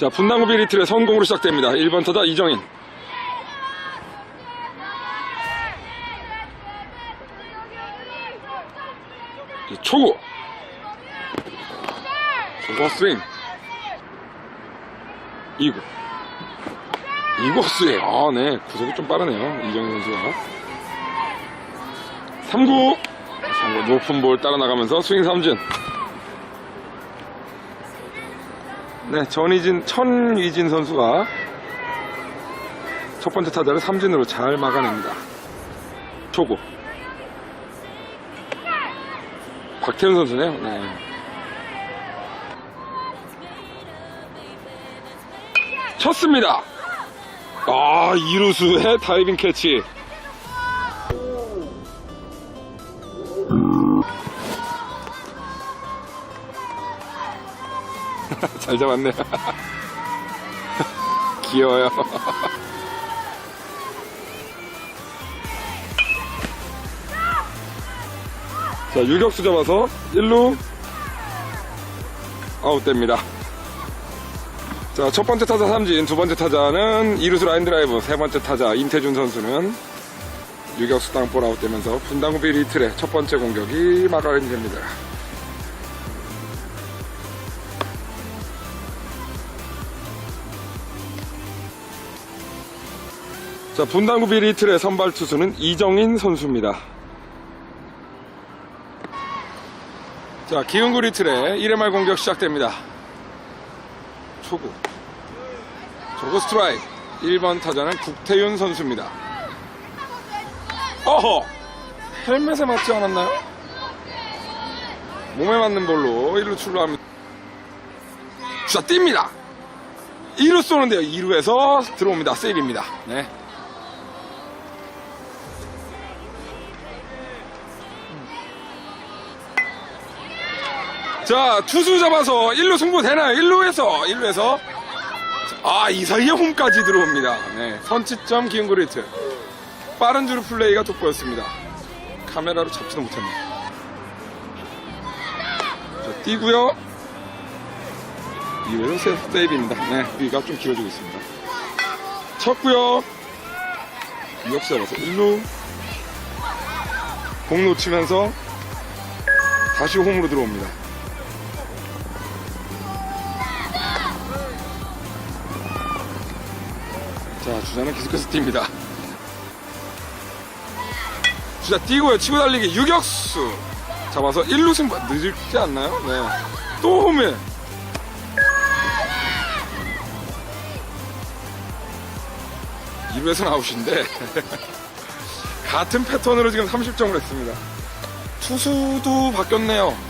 자, 분당구비 리틀의 선공으로 시작됩니다. 1번 타자 이정인. 자, 초구. 초구 스윙. 2구. 2구 스윙. 아, 네. 구속이 좀 빠르네요. 이정인 선수가. 3구. 3구 높은 볼 따라 나가면서 스윙 삼진. 네, 전희진, 천위진 선수가 첫 번째 타자를 삼진으로 잘 막아냅니다. 초구. 박태훈 선수네요. 네. 쳤습니다. 아, 이루수의 다이빙 캐치. 잘 잡았네. 귀여워요. 자, 유격수 잡아서 1루 아웃됩니다. 자, 첫 번째 타자 삼진, 두 번째 타자는 이루수 라인 드라이브, 세 번째 타자 임태준 선수는 유격수 땅볼 아웃되면서 분당구 비 리틀의 첫 번째 공격이 막아냅니다. 자, 분당구 비 리틀의 선발 투수는 이정인 선수입니다. 자, 기흥구 리틀의 1회 말 공격 시작됩니다. 초구. 초구 스트라이크. 1번 타자는 국태윤 선수입니다. 어허! 헬멧에 맞지 않았나요? 몸에 맞는 볼로 1루 출루합니다. 자, 뜁니다. 2루 쏘는데요. 2루에서 들어옵니다. 세이브입니다. 네. 자, 투수 잡아서 1루 승부 되나요? 1루에서, 1루에서. 아, 이 사이에 홈까지 들어옵니다. 네, 선취점 기흥그레이트. 빠른 주루 플레이가 돋보였습니다. 카메라로 잡지도 못했네. 자, 뛰고요. 이외로 세- 세이브입니다. 네, 위가 좀 길어지고 있습니다. 쳤고요. 유격수 잡아서 1루. 공 놓치면서 다시 홈으로 들어옵니다. 주자는 계속해서 뜁니다. 주자 뛰고요. 치고 달리기 유격수. 잡아서 1루 승부. 늦지 않나요? 네. 또 홈에. 이루에서는 아웃인데. 같은 패턴으로 지금 30점을 했습니다. 투수도 바뀌었네요.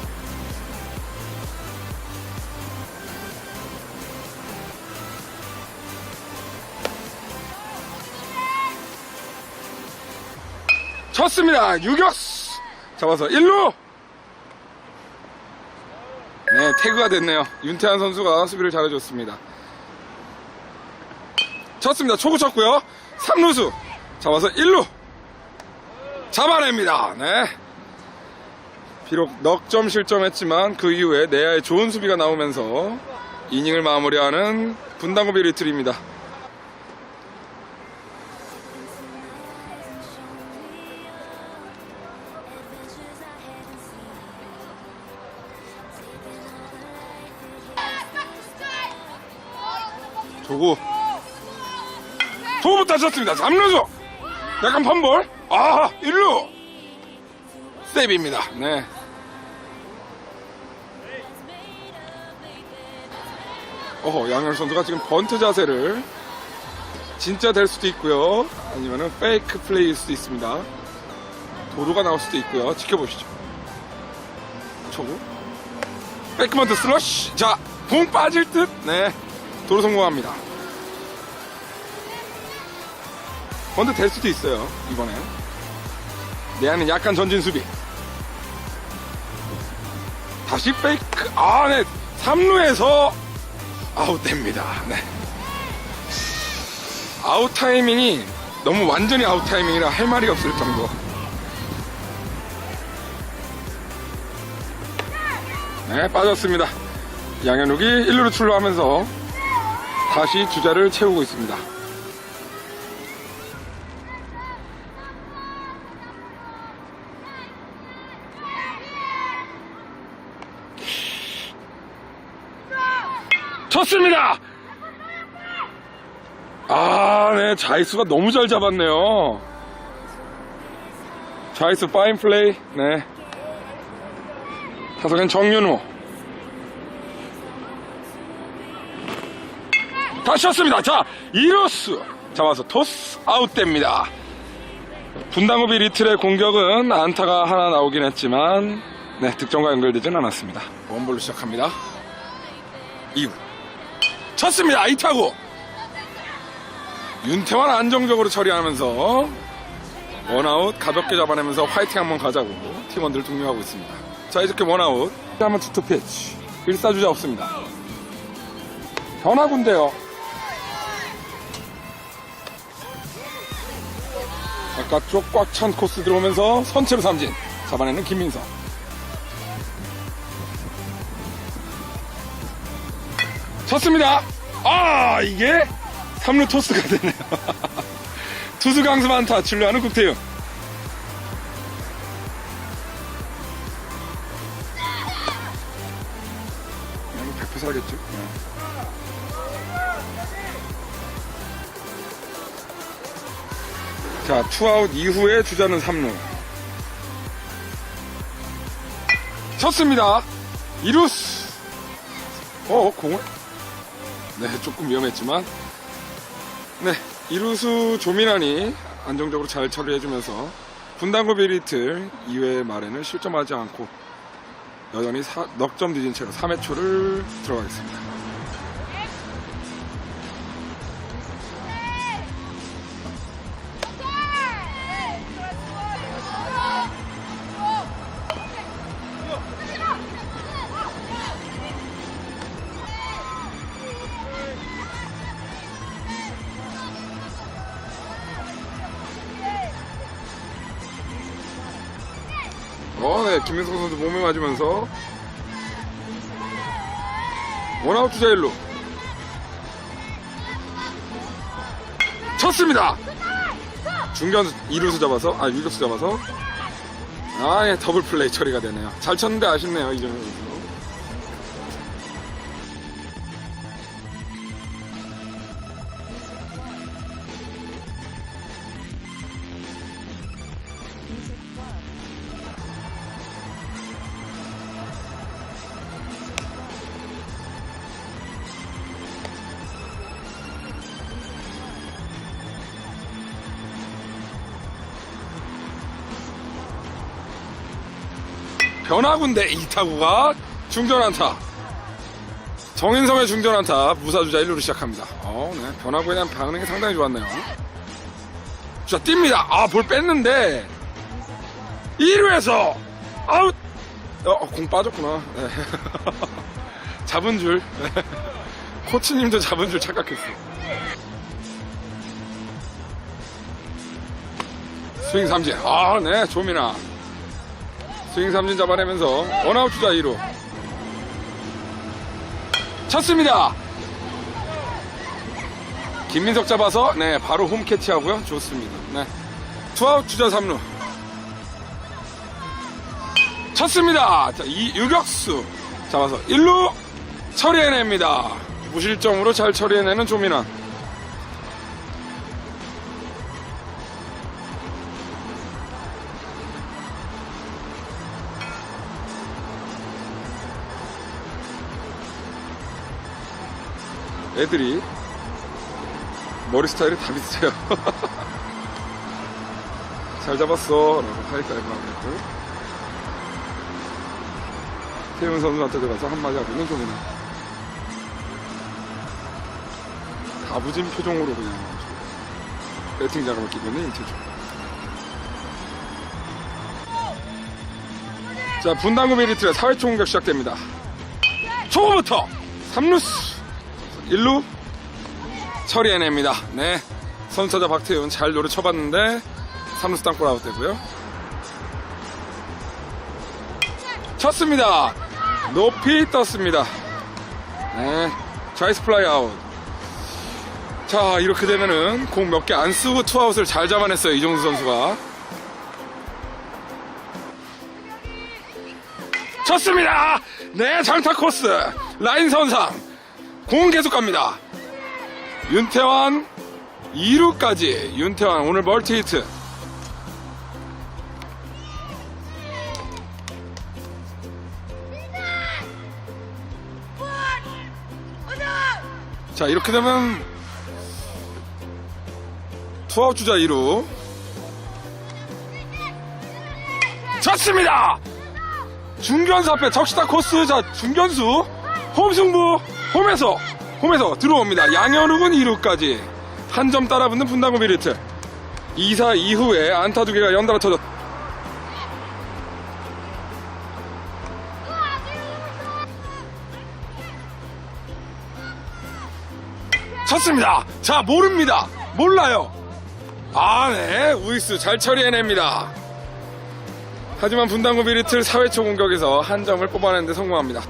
쳤습니다. 유격수 잡아서 1루. 네, 태그가 됐네요. 윤태한 선수가 수비를 잘해줬습니다. 쳤습니다. 초구 쳤고요. 3루수 잡아서 1루. 잡아냅니다. 네. 비록 넉점 실점했지만 그 이후에 내야의 좋은 수비가 나오면서 이닝을 마무리하는 분당고비 리틀입니다. 조구 조구부터 쳤습니다. 3루수! 약간 펀볼. 아 1루! 세이브입니다. 네. 어허 양현 선수가 지금 번트 자세를 진짜 될 수도 있고요. 아니면은 페이크 플레이일 수도 있습니다. 도루가 나올 수도 있고요. 지켜보시죠. 초구 백먼트 슬러시! 자공 빠질 듯네. 도루 성공합니다 번트 될 수도 있어요 이번에 내야는 약간 전진 수비. 다시 페이크 아네. 3루에서 아웃됩니다. 네. 아웃 타이밍이 너무 완전히 아웃 타이밍이라 할 말이 없을 정도. 네 빠졌습니다. 양현욱이 1루로 출루하면서 다시 주자를 채우고 있습니다. 쳤습니다! 아, 네, 자이수가 너무 잘 잡았네요. 자이수 파인 플레이, 네. 타석엔 정윤호. 다시 쳤습니다. 자, 이로스 잡아서 토스 아웃됩니다. 분당구비 리틀의 공격은 안타가 하나 나오긴 했지만, 네, 득점과 연결되진 않았습니다. 원볼로 시작합니다. 이후. 쳤습니다. 이타구. 윤태환 안정적으로 처리하면서 원아웃 가볍게 잡아내면서 화이팅 한번 가자고 팀원들 독려하고 있습니다. 자 이렇게 원아웃 한번 투투 피치 1사주자 없습니다. 변화군데요. 바깥쪽 꽉 찬 코스 들어오면서 선체로 삼진 잡아내는 김민석. 쳤습니다. 아 이게 3루 토스가 되네요. 투수 강수 많다 출루하는 국태윤. 이거 100% 살겠죠? 네. 자, 투아웃 이후에 주자는 3루. 쳤습니다. 이루스. 어, 공을? 네, 조금 위험했지만. 네, 이루수 조민환이 안정적으로 잘 처리해주면서 분당구 비리틀 2회 말에는 실점하지 않고 여전히 사- 넉점 뒤진 채로 3회 초를 들어가겠습니다. 어, 네, 김민석 선수 몸에 맞으면서 원아웃 주자 1루 쳤습니다. 중견 2루수 잡아서 아 유격수 잡아서 아, 예, 더블 플레이 처리가 되네요. 잘 쳤는데 아쉽네요, 이정현 선수. 변화군데 이타구가 중전안타. 정인성의 중전안타 무사주자 1루로 시작합니다. 어, 네. 변화구에 대한 반응이 상당히 좋았네요. 자, 뜁니다. 아, 볼 뺐는데 1루에서 아웃. 어, 공 빠졌구나. 네. 잡은 줄. 네. 코치님도 잡은 줄 착각했어. 스윙 삼진. 아, 네, 조민아. 스윙 삼진 잡아내면서 원아웃 주자 2루. 쳤습니다. 김민석 잡아서 네 바로 홈 캐치 하고요. 좋습니다. 네. 투아웃 주자 3루. 쳤습니다. 자, 이 유격수 잡아서 1루 처리해냅니다. 무실점으로 잘 처리해내는 조민환 애들이 머리 스타일이 다 비슷해요. 잘 잡았어. 라고 하이파이브 하고 태훈 선수한테 들어가서 한마디 하고 있는 종이나 다부진 표정으로 그냥 배팅 작업을 끼고 있는 인태주. 자, 분당구 메리트의 4회 초 공격 시작됩니다. 초부터 3루스 1루 처리해냅니다. 네. 선수자 박태훈 잘 노래 쳐봤는데 3루스 땅볼 아웃 되고요. 쳤습니다. 높이 떴습니다. 네. 좌이스 플라이 아웃. 자, 이렇게 되면은 공 몇 개 안 쓰고 투아웃을 잘 잡아냈어요, 이정수 선수가. 쳤습니다! 네, 장타 코스. 라인 선상. 공 계속 갑니다. 윤태환 2루까지. 윤태환 오늘 멀티 히트. 자, 이렇게 되면 투아웃 주자 2루. 쳤습니다! 중견수 앞에 적시타 코스. 자, 중견수. 홈 승부. 홈에서. 홈에서 들어옵니다. 양현욱은 2루까지. 한 점 따라붙는 분당구 미리트. 2사 이후에 안타 두 개가 연달아 터졌. 쳤습니다. 자, 모릅니다. 몰라요. 아, 네. 우익수 잘 처리해냅니다. 하지만 분당구 비리틀 4회초 공격에서 한 점을 뽑아내는데 성공합니다.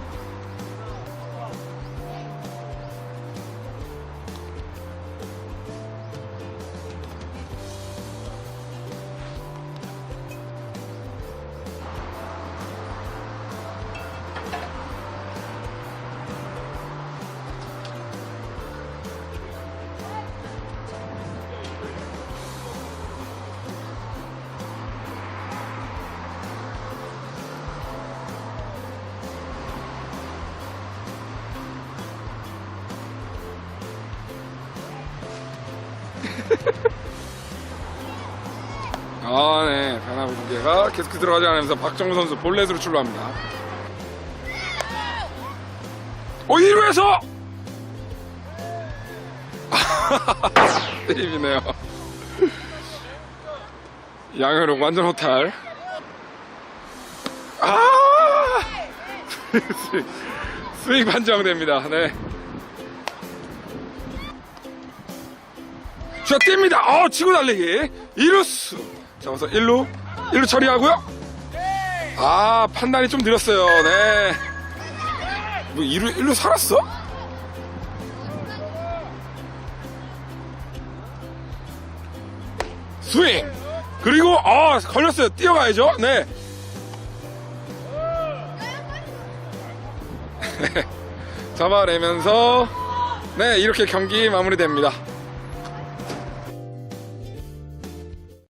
아, 네. 변화구 두 개가 계속 들어가지 않으면서 박정우 선수 볼넷으로 출루합니다. 어, 1루에서! 세이비네요. 양현욱 완전 호탈. 아! 스윙 판정됩니다. 네. 자, 뜁니다. 어, 치고 달리기. 이루스. 잡아서 1루. 1루 처리하고요. 아, 판단이 좀 느렸어요. 네. 뭐, 2루, 1루 살았어? 스윙. 그리고, 어, 걸렸어요. 뛰어가야죠. 네. 잡아내면서, 네, 이렇게 경기 마무리됩니다.